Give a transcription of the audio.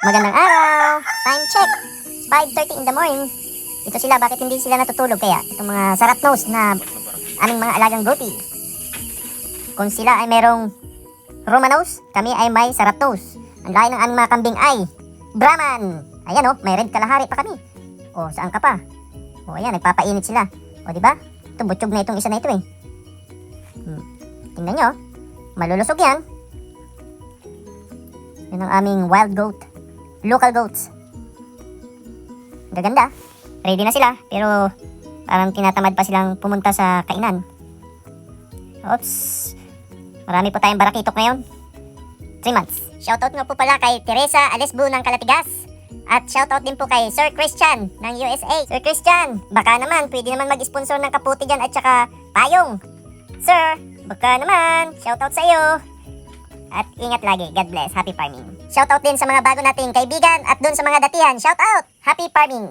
Magandang araw! Time check! 5.30 in the morning. Ito sila, bakit hindi sila natutulog kaya? Itong mga sarat nose na aming mga alagang goatee. Kung sila ay merong Romanos, kami ay may sarat nose. Ang lahi ng aming mga kambing ay Brahman! Ayan oh, may red kalahari pa kami. O, saan ka pa? O, ayan, nagpapainit sila. O, di ba? Ito, butsyog na itong isa na ito eh. Hmm. Tingnan nyo, malulusog yan. Yun ang aming wild goat. Local goats. Gaganda. Ready na sila, pero parang tinatamad pa silang pumunta sa kainan. Oops. Marami po tayong barakitok ngayon. 3 months. Shoutout nga po pala kay Teresa Alesbu ng Kalatigas. At shoutout din po kay Sir Christian ng USA. Sir Christian, baka naman, pwede naman mag-sponsor ng kaputi dyan at saka payong. Sir, baka naman, shoutout sa iyo. At ingat lagi. God bless. Happy farming. Shoutout din sa mga bago nating kaibigan at dun sa mga datihan. Shoutout! Happy farming!